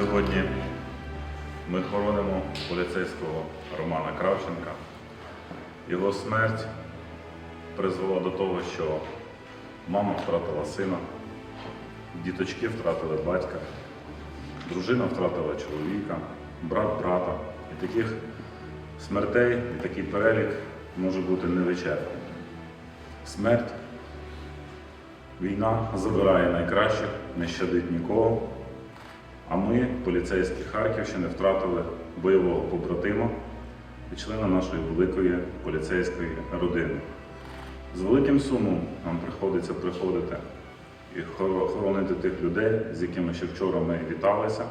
Сьогодні ми хоронимо поліцейського Романа Кравченка. Його смерть призвела до того, що мама втратила сина, діточки втратили батька, дружина втратила чоловіка, брат брата. І таких смертей, і такий перелік може бути невичерпний. Смерть Війна забирає найкращих, не щадить нікого. А ми, поліцейські Харківщини, втратили бойового побратима і члена нашої великої поліцейської родини. З великим сумом нам приходиться приходити і хоронити тих людей, з якими ще вчора ми віталися,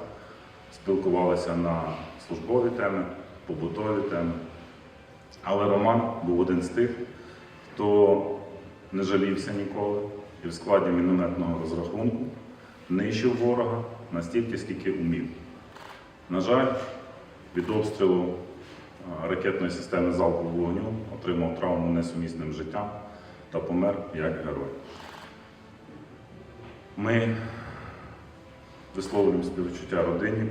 спілкувалися на службові теми, побутові теми. Але Роман був один з тих, хто не жалівся ніколи і в складі мінометного розрахунку нищив ворога настільки, скільки умів. На жаль, від обстрілу ракетної системи залпового вогню отримав травму несумісним життям та помер як герой. Ми висловлюємо співчуття родині,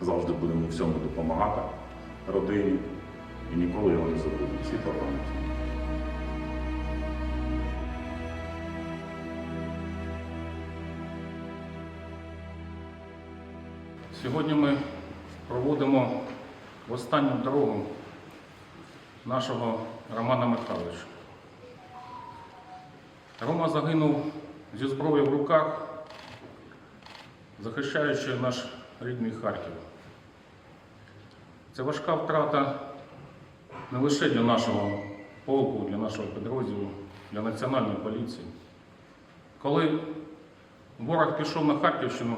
завжди будемо всьому допомагати родині і ніколи його не забудемо. Світла пам'ять. Сьогодні ми проводимо в останню дорогу нашого Романа Михайловича. Рома загинув зі зброєю в руках, захищаючи наш рідний Харків. Це важка втрата не лише для нашого полку, для нашого підрозділу, для національної поліції. Коли ворог пішов на Харківщину,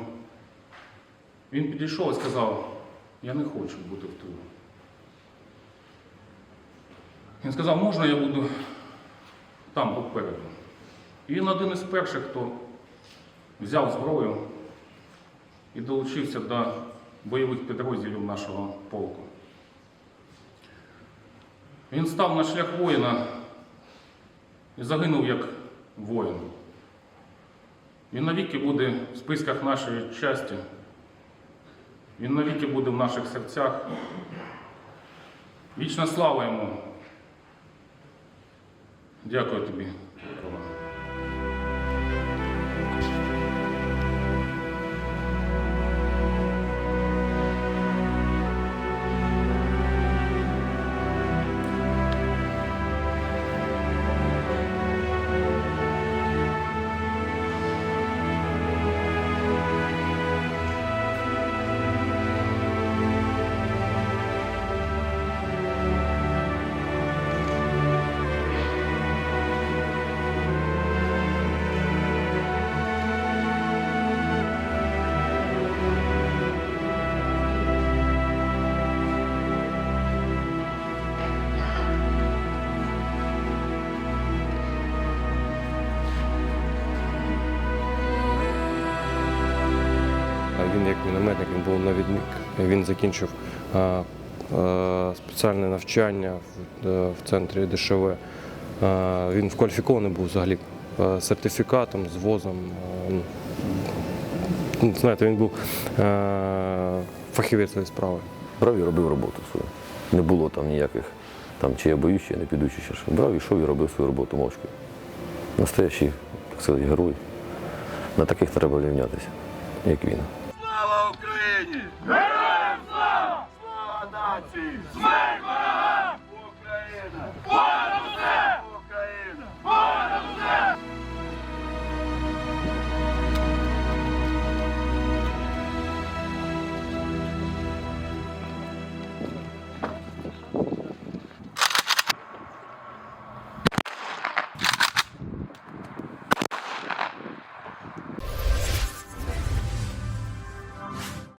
він підійшов і сказав, я не хочу бути в тилу. Він сказав, можна я буду там попереду. І він один із перших, хто взяв зброю і долучився до бойових підрозділів нашого полку. Він став на шлях воїна і загинув як воїн. Він навіки буде в списках нашої часті. Він навіки буде в наших серцях. Вічна слава йому. Дякую тобі, Він як мінометник, він був навідник. Він закінчив спеціальне навчання в, е, центрі ДШВ. Він вкваліфікований був взагалі сертифікатом, з возом. Е, ну, Знаєте, він був фахівець цієї справи. Брав і робив роботу свою. Не було там ніяких, там, чи я боюсь, чи я не піду, чи ще. Брав, ішов і робив свою роботу мовчки. Настоящий, так сказати, герой. На таких треба рівнятися, як він. Україні! Героям слава! Слава нації! Смерть! ворогам! Україна!